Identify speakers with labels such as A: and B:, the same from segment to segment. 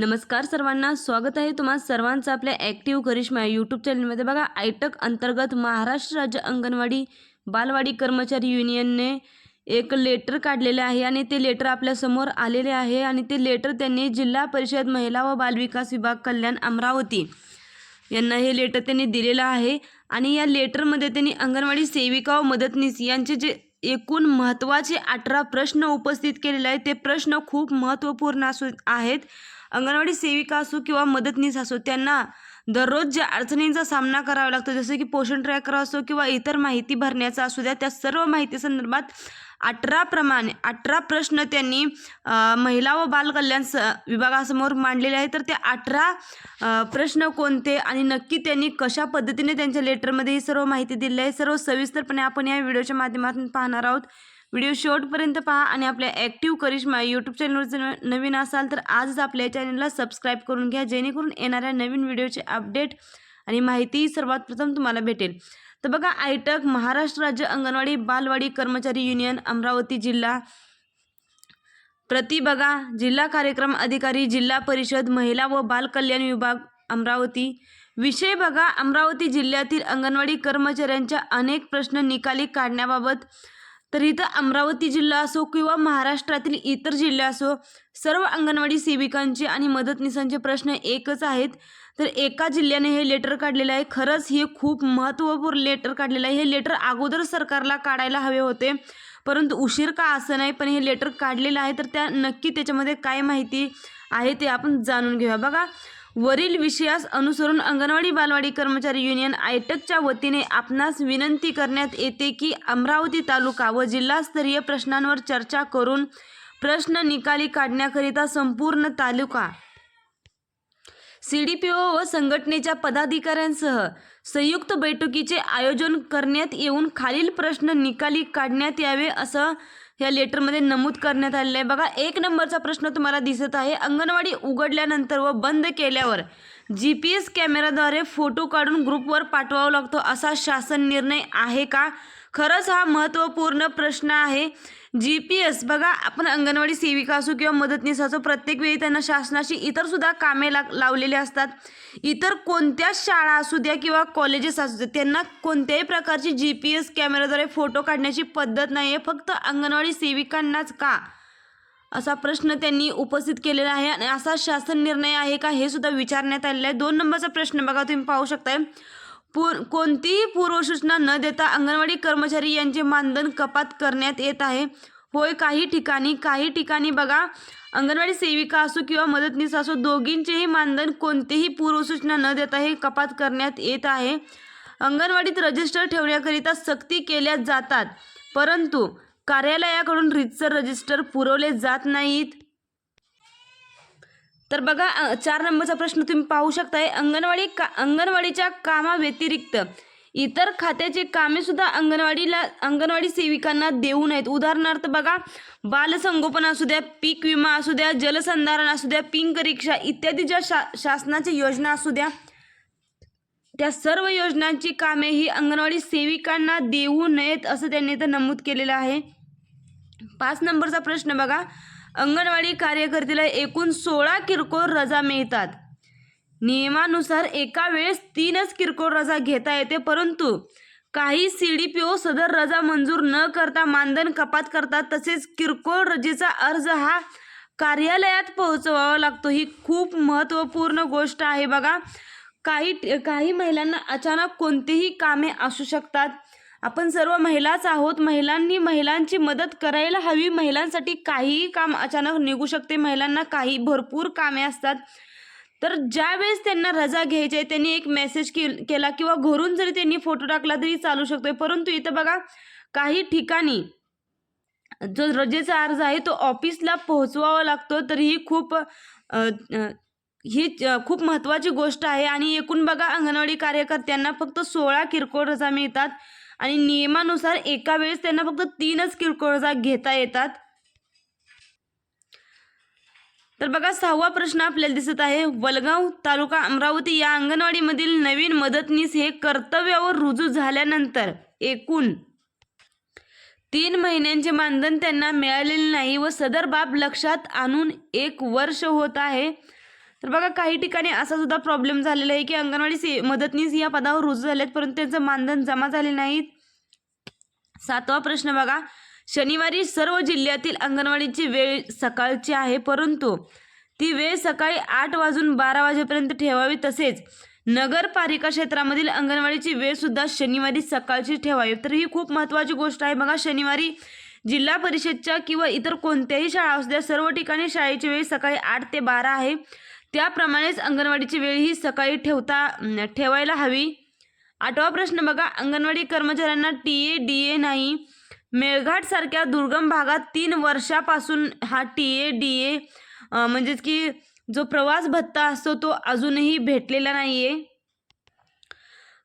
A: नमस्कार सर्वांना स्वागत आहे तुम्हा सर्वांचं आपल्या ॲक्टिव्ह करिश्मा यूट्यूब चॅनलमध्ये बघा आयटक अंतर्गत महाराष्ट्र राज्य अंगणवाडी बालवाडी कर्मचारी युनियनने एक लेटर काढलेले आहे आणि ते लेटर आपल्यासमोर आलेले आहे आणि ते लेटर त्यांनी जिल्हा परिषद महिला व बालविकास विभाग कल्याण अमरावती यांना हे लेटर त्यांनी दिलेलं आहे. आणि या लेटरमध्ये त्यांनी अंगणवाडी सेविका व मदतनीस यांचे जे एकूण महत्त्वाचे अठरा प्रश्न उपस्थित केलेले आहेत ते प्रश्न खूप महत्त्वपूर्ण असू आहेत. अंगणवाडी सेविका असो किंवा मदतनीस असो त्यांना दररोज ज्या अडचणींचा सामना करावा लागतो जसं की पोषण ट्रॅकर असो किंवा इतर माहिती भरण्याचा असू द्या त्या सर्व माहिती संदर्भात अठरा प्रमाणे अठरा प्रश्न त्यांनी महिला व बालकल्याण स विभागासमोर मांडलेले आहेत. तर ते अठरा प्रश्न कोणते आणि नक्की त्यांनी कशा पद्धतीने त्यांच्या लेटरमध्ये ही सर्व माहिती दिली आहे सर्व सविस्तरपणे आपण या व्हिडिओच्या माध्यमातून पाहणार आहोत. व्हिडिओ शेवटपर्यंत पहा आणि आपल्या ॲक्टिव्ह करिश्मा यूट्यूब चॅनलवर जर नवीन असाल तर आजच आपल्या चॅनलला सबस्क्राईब करून घ्या जेणेकरून येणाऱ्या नवीन व्हिडिओचे अपडेट आणि माहिती सर्वात प्रथम तुम्हाला भेटेल. तर बघा आयटक महाराष्ट्र राज्य अंगणवाडी बालवाडी कर्मचारी युनियन अमरावती जिल्हा. प्रति बघा जिल्हा कार्यक्रम अधिकारी जिल्हा परिषद महिला व बाल कल्याण विभाग अमरावती. विषय बघा अमरावती जिल्ह्यातील अंगणवाडी कर्मचाऱ्यांच्या अनेक प्रश्न निकाली काढण्याबाबत. तर इथं अमरावती जिल्हा असो किंवा महाराष्ट्रातील इतर जिल्हे असो सर्व अंगणवाडी सेविकांचे आणि मदतनीसांचे प्रश्न एकच आहेत. तर एका जिल्ह्याने हे लेटर काढलेलं आहे. खरंच हे खूप महत्त्वपूर्ण लेटर काढलेलं आहे. हे लेटर अगोदर सरकारला काढायला हवे होते. परंतु उशीर का असं नाही पण हे लेटर काढलेलं आहे. तर त्या नक्की त्याच्यामध्ये काय माहिती आहे ते आपण जाणून घेऊया. बघा वरील विषयास अनुसरून अंगणवाडी बालवाडी कर्मचारी युनियन आयटकच्या वतीने आपणास विनंती करण्यात येते की अमरावती तालुका व जिल्हास्तरीय प्रश्नांवर चर्चा करून प्रश्न निकाली काढण्याकरिता संपूर्ण taluka C D P O व संघटनेच्या पदाधिकाऱ्यांसह संयुक्त बैठकीचे आयोजन करण्यात येऊन खालील प्रश्न निकाली काढण्यात यावे असं या लेटरमध्ये नमूद करण्यात आलेलं आहे. बघा एक नंबरचा प्रश्न तुम्हाला दिसत आहे. अंगणवाडी उघडल्यानंतर व बंद केल्यावर जी पी एस कॅमेराद्वारे फोटो काढून ग्रुपवर पाठवावा लागतो असा शासन निर्णय आहे का? खरंच हा महत्त्वपूर्ण प्रश्न आहे. जी पी एस बघा आपण अंगणवाडी सेविका असो किंवा मदतनीस असो प्रत्येक वेळी त्यांना शासनाची इतरसुद्धा कामे ला लावलेली असतात. इतर कोणत्याच शाळा असू द्या किंवा कॉलेजेस असू द्या त्यांना कोणत्याही प्रकारची जी पी एस कॅमेराद्वारे फोटो काढण्याची पद्धत नाही आहे फक्त अंगणवाडी सेविकांनाच का? असा प्रश्न त्यांनी उपस्थित केलेला आहे. आणि असा शासन निर्णय आहे का हे सुद्धा विचारण्यात आलेला आहे. दोन नंबरचा प्रश्न बघा तुम्ही पाहू शकताय. पूर कोणतीही पूर्वसूचना न देता अंगणवाडी कर्मचारी यांचे मानधन कपात करण्यात येत आहे. होय काही ठिकाणी काही ठिकाणी बघा अंगणवाडी सेविका असो किंवा मदतनीस असो दोघींचेही मानधन कोणतेही पूर्वसूचना न देता हे कपात करण्यात येत आहे. अंगणवाडीत रजिस्टर ठेवण्याकरिता सक्ती केल्या जातात परंतु कार्यालयाकडून रितसर रजिस्टर पुरवले जात नाहीत. तर बघा चार नंबरचा प्रश्न तुम्ही पाहू शकताय. अंगणवाडी का अंगणवाडीच्या कामाव्यतिरिक्त इतर खात्याची कामे सुद्धा अंगणवाडीला अंगणवाडी सेविकांना देऊ नयेत. उदाहरणार्थ बघा बालसंगोपन असू द्या पीक विमा असू द्या जलसंधारण असू द्या पिंक रिक्षा इत्यादी ज्या शा शासनाच्या योजना असू द्या त्या सर्व योजनांची कामे ही अंगणवाडी सेविकांना देऊ नयेत असं त्यांनी इथं नमूद केलेलं आहे. पाच नंबरचा प्रश्न बघा अंगणवाडी कार्यकर्तीला एकूण सोळा किरकोळ रजा मिळतात. नियमानुसार एका वेळेस तीनच किरकोळ रजा घेता येते परंतु काही सी डी पी ओ सदर रजा मंजूर न करता मानधन कपात करतात. तसेच किरकोळ रजेचा अर्ज हा कार्यालयात पोहोचवावा लागतो. ही खूप महत्त्वपूर्ण गोष्ट आहे बघा. काही काही महिलांना अचानक कोणतीही कामे असू शकतात. आपण सर्व महिलाच आहोत. महिलांनी महिलांची मदत करायला हवी. महिलांसाठी काहीही काम अचानक निघू शकते. महिलांना काही भरपूर कामे असतात. तर ज्यावेळेस त्यांना रजा घ्यायची आहे त्यांनी एक मेसेज के केला किंवा घरून जरी त्यांनी फोटो टाकला तरी चालू शकतोय. परंतु इथं बघा काही ठिकाणी जो रजेचा अर्ज आहे तो ऑफिसला पोहोचवावा लागतो. तर ही खूप ही खूप महत्त्वाची गोष्ट आहे. आणि एकूण बघा अंगणवाडी कार्यकर्त्यांना फक्त सोळा किरकोळ रजा मिळतात. आणि नियमानुसार एका वेळेस त्यांना फक्त तीनच किरकोळ जाग घेता येतात. तर बघा सहावा प्रश्न आपल्याला दिसत आहे. वलगाव तालुका अमरावती या अंगणवाडीमधील नवीन मदतनीस हे कर्तव्यावर रुजू झाल्यानंतर एकूण तीन महिन्यांचे मानधन त्यांना मिळालेले नाही व सदर बाब लक्षात आणून एक वर्ष होत आहे. तर बघा काही ठिकाणी असा सुद्धा प्रॉब्लेम झालेला आहे की अंगणवाडी से मदतनीस या पदावर रुजू झालेत परंतु त्यांचं मानधन जमा झाले नाहीत. सातवा प्रश्न बघा. शनिवारी सर्व जिल्ह्यातील अंगणवाडीची वेळ सकाळची आहे परंतु ती वेळ सकाळी आठ वाजून बारा वाजेपर्यंत ठेवावी तसेच नगरपालिका क्षेत्रामधील अंगणवाडीची वेळ सुद्धा शनिवारी सकाळची ठेवावी. तर ही खूप महत्त्वाची गोष्ट आहे. बघा शनिवारी जिल्हा परिषदच्या किंवा इतर कोणत्याही शाळा असू द्या सर्व ठिकाणी शाळेची वेळ सकाळी आठ ते बारा आहे. त्याप्रमाणेच अंगणवाडीची वेळ ही सकाळी ठेवता ठेवायला हवी. आठवा प्रश्न बघा अंगणवाडी कर्मचाऱ्यांना टी ए डी ए नाही. मेळघाट सारख्या दुर्गम भागात तीन वर्षापासून हा टी ए डी ए म्हणजेच की जो प्रवास भत्ता असतो तो अजूनही भेटलेला नाही आहे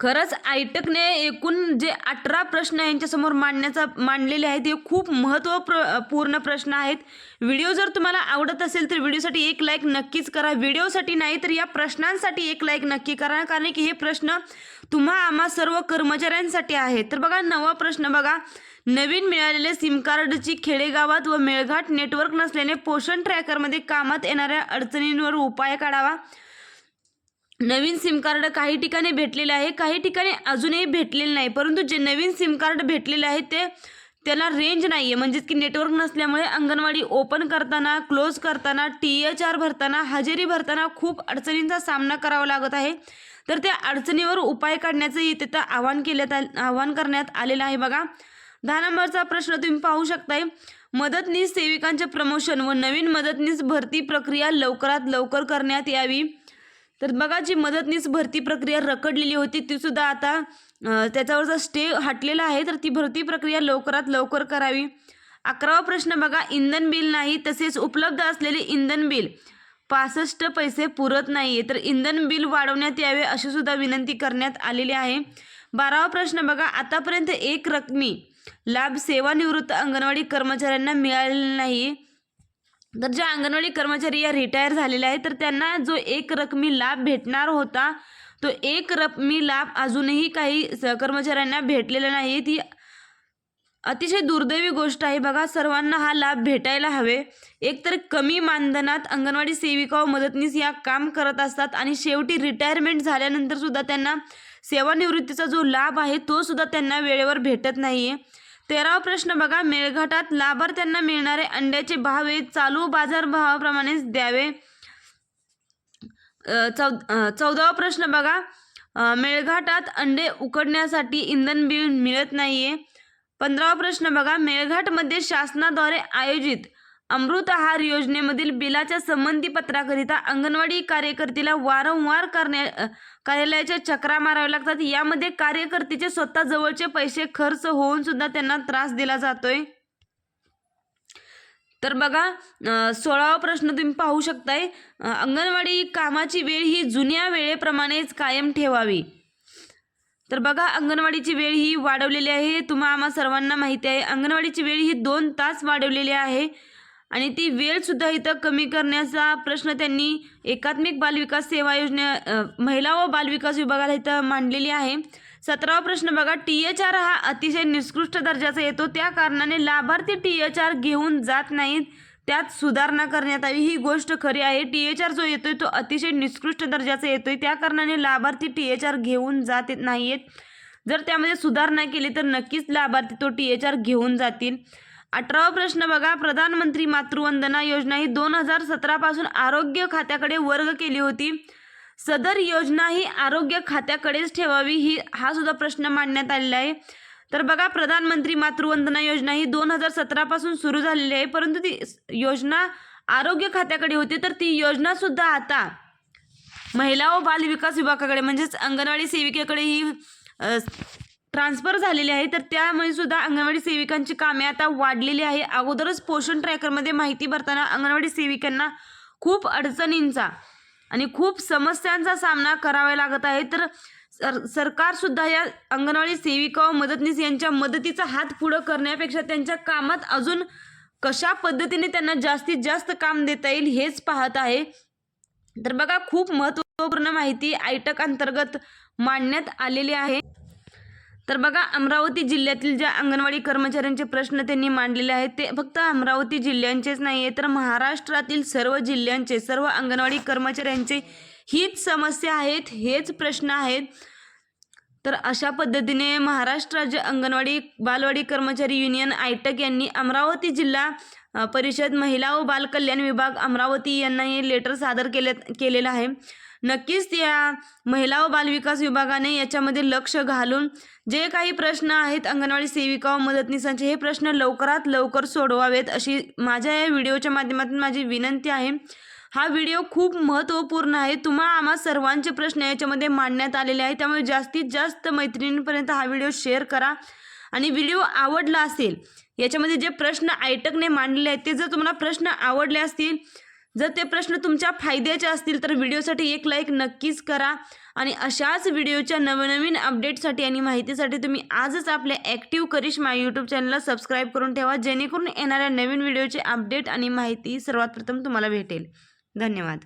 A: खरंच आयटकने एकूण जे अठरा प्रश्न यांच्यासमोर मांडण्याचा मांडलेले आहेत हे खूप महत्त्वपूर्ण पूर्ण प्रश्न आहेत. व्हिडिओ जर तुम्हाला आवडत असेल तर व्हिडिओसाठी एक लाईक नक्कीच करा. व्हिडिओसाठी नाही तर या प्रश्नांसाठी एक लाईक नक्की करा कारण की हे प्रश्न तुम्हा आम्हा सर्व कर्मचाऱ्यांसाठी आहेत. तर बघा नवा प्रश्न बघा. नवीन मिळालेले सिम कार्डची खेडेगावात व मेळघाट नेटवर्क नसल्याने पोषण ट्रॅकरमध्ये कामात येणाऱ्या अडचणींवर उपाय काढावा. नवीन सिम कार्ड काही ठिकाणी भेटलेले आहे काही ठिकाणी अजूनही भेटलेले नाही. परंतु जे नवीन सिम कार्ड भेटलेले आहे ते त्याला रेंज नाही आहे म्हणजेच की नेटवर्क नसल्यामुळे अंगणवाडी ओपन करताना क्लोज करताना टी एच आर भरताना हजेरी भरताना खूप अडचणींचा सामना करावा लागत आहे. तर त्या अडचणीवर उपाय काढण्याचंही तिथं आवाहन केल्यात आव्हान आवाहन करण्यात आलेलं आहे बघा. दहा नंबरचा प्रश्न तुम्ही पाहू शकताय. मदतनीस सेविकांचे प्रमोशन व नवीन मदतनीस भरती प्रक्रिया लवकरात लवकर करण्यात यावी. तर बघा जी मदतनीस भरती प्रक्रिया रखडलेली होती ती सुद्धा आता त्याच्यावरचा स्टे हटलेला आहे तर ती भरती प्रक्रिया लवकरात लवकर करावी. अकरावा प्रश्न बघा इंधन बिल नाही तसेच उपलब्ध असलेले इंधन बिल. पासष्ट पैसे पुरत नाही तर इंधन बिल वाढवण्यात यावे अशी सुद्धा विनंती करण्यात आलेली आहे. बारावा प्रश्न बघा आतापर्यंत एक रकमी लाभ सेवानिवृत्त अंगणवाडी कर्मचाऱ्यांना मिळालेला नाही तर ज्या अंगणवाडी कर्मचारी या रिटायर झालेल्या आहेत तर त्यांना जो एक रकमी लाभ भेटणार होता तो एक रकमी लाभ अजूनही काही कर्मचाऱ्यांना भेटलेला नाही. ती अतिशय दुर्दैवी गोष्ट आहे बघा सर्वांना हा लाभ भेटायला हवे. एकतर कमी मानधनात अंगणवाडी सेविका व मदतनीस या काम करत असतात आणि शेवटी रिटायरमेंट झाल्यानंतर सुद्धा त्यांना सेवानिवृत्तीचा जो लाभ आहे तो सुद्धा त्यांना वेळेवर भेटत नाही आहे तेरावा प्रश्न बघा. मेळघाटात लाभार्थ्यांना मिळणारे अंड्याचे भाव हे चालू बाजार भावाप्रमाणेच द्यावे. चौ चौदावा प्रश्न बघा. मेळघाटात अंडे उकडण्यासाठी इंधन बिल मिळत नाहीये. पंधरावा प्रश्न बघा. मेळघाटमध्ये शासनाद्वारे आयोजित अमृत आहार योजनेमधील बिलाच्या संबंधी पत्राकरिता अंगणवाडी कार्यकर्तीला वारंवार करण्या कार्यालयाच्या चक्रा माराव्या लागतात. यामध्ये कार्यकर्तीचे स्वतः जवळचे पैसे खर्च होऊन सुद्धा त्यांना त्रास दिला जातोय. तर बघा सोळावा प्रश्न तुम्ही पाहू शकताय. अंगणवाडी कामाची वेळ ही जुन्या वेळेप्रमाणेच कायम ठेवावी. तर बघा अंगणवाडीची वेळ ही वाढवलेली आहे. तुम्हा आम्हा सर्वांना माहिती आहे. अंगणवाडीची वेळ ही दोन तास वाढवलेली आहे. आणि ती वेळसुद्धा इथं कमी करण्याचा प्रश्न त्यांनी एकात्मिक बालविकास सेवा योजने महिला व बालविकास विभागाला इथं मांडलेली आहे. सतरावा प्रश्न बघा. टी एच आर हा अतिशय निकृष्ट दर्जाचा येतो. त्या कारणाने लाभार्थी टी एच आर घेऊन जात नाहीत. त्यात सुधारणा करण्यात यावी ही गोष्ट खरी आहे. टी एच आर जो येतोय तो अतिशय निकृष्ट दर्जाचा येतोय. त्या कारणाने लाभार्थी टी एच आर घेऊन जात नाही आहेत जर त्यामध्ये सुधारणा केली तर नक्कीच लाभार्थी तो टी एच आर घेऊन जातील. अठरावा प्रश्न बघा. प्रधानमंत्री मातृवंदना योजना ही दोन हजार सतरापासून आरोग्य खात्याकडे वर्ग केली होती. सदर योजना ही आरोग्य खात्याकडेच ठेवावी ही हा सुद्धा प्रश्न मांडण्यात आलेला आहे. तर बघा प्रधानमंत्री मातृवंदना योजना ही दोन हजार सतरापासून सुरू झालेली आहे. परंतु ती योजना आरोग्य खात्याकडे होती. तर ती योजना सुद्धा आता महिला व बाल विकास विभागाकडे म्हणजेच अंगणवाडी सेविकेकडे ही ट्रान्सफर झालेली आहे तर त्यामुळे सुद्धा अंगणवाडी सेविकांची कामे आता वाढलेली आहे. अगोदरच पोषण ट्रॅकरमध्ये माहिती भरताना अंगणवाडी सेविकांना खूप अडचणींचा आणि खूप समस्यांचा सामना करावा लागत आहे. तर सर सरकारसुद्धा या अंगणवाडी सेविका व मदतनीस यांच्या मदतीचा हात पुढं करण्यापेक्षा त्यांच्या कामात अजून कशा पद्धतीने त्यांना जास्तीत जास्त काम देता येईल हेच पाहत आहे. तर बघा खूप महत्त्वपूर्ण माहिती आयटक अंतर्गत मांडण्यात आलेली आहे. तर बघा अमरावती जिल्ह्यातील ज्या अंगणवाडी कर्मचाऱ्यांचे प्रश्न त्यांनी मांडलेले आहेत ते फक्त अमरावती जिल्ह्यांचेच नाही आहे तर महाराष्ट्रातील सर्व जिल्ह्यांचे सर्व अंगणवाडी कर्मचाऱ्यांचे हीच समस्या आहेत हेच प्रश्न आहेत. तर अशा पद्धतीने महाराष्ट्र राज्य अंगणवाडी बालवाडी कर्मचारी युनियन आयटक यांनी अमरावती जिल्हा परिषद महिला व बालकल्याण विभाग अमरावती यांना हे लेटर सादर केले केलेलं आहे. नक्कीच त्या महिला व बालविकास विभागाने याच्यामध्ये लक्ष घालून जे काही प्रश्न आहेत अंगणवाडी सेविका व मदतनीसांचे हे प्रश्न लवकरात लवकर सोडवावेत अशी माझ्या या व्हिडिओच्या माध्यमातून माझी विनंती आहे. हा व्हिडिओ खूप महत्त्वपूर्ण आहे. तुम्हा आम्हा सर्वांचे प्रश्न याच्यामध्ये मांडण्यात आलेले आहेत. त्यामुळे जास्तीत जास्त मैत्रिणींपर्यंत हा व्हिडिओ शेअर करा. आणि व्हिडिओ आवडला असेल याच्यामध्ये जे प्रश्न आयटकने मांडलेले आहेत ते जर तुम्हाला प्रश्न आवडले असतील जर ते प्रश्न तुमच्या फायद्याचे असतील तर व्हिडिओसाठी एक लाईक नक्कीच करा. आणि अशाच व्हिडिओच्या नवनवीन अपडेटसाठी आणि माहितीसाठी तुम्ही आजच आपल्या ॲक्टिव्ह करिश्मा यूट्यूब चॅनलला सबस्क्राईब करून ठेवा जेणेकरून येणाऱ्या नवीन व्हिडिओचे अपडेट आणि माहिती सर्वात प्रथम तुम्हाला भेटेल. धन्यवाद.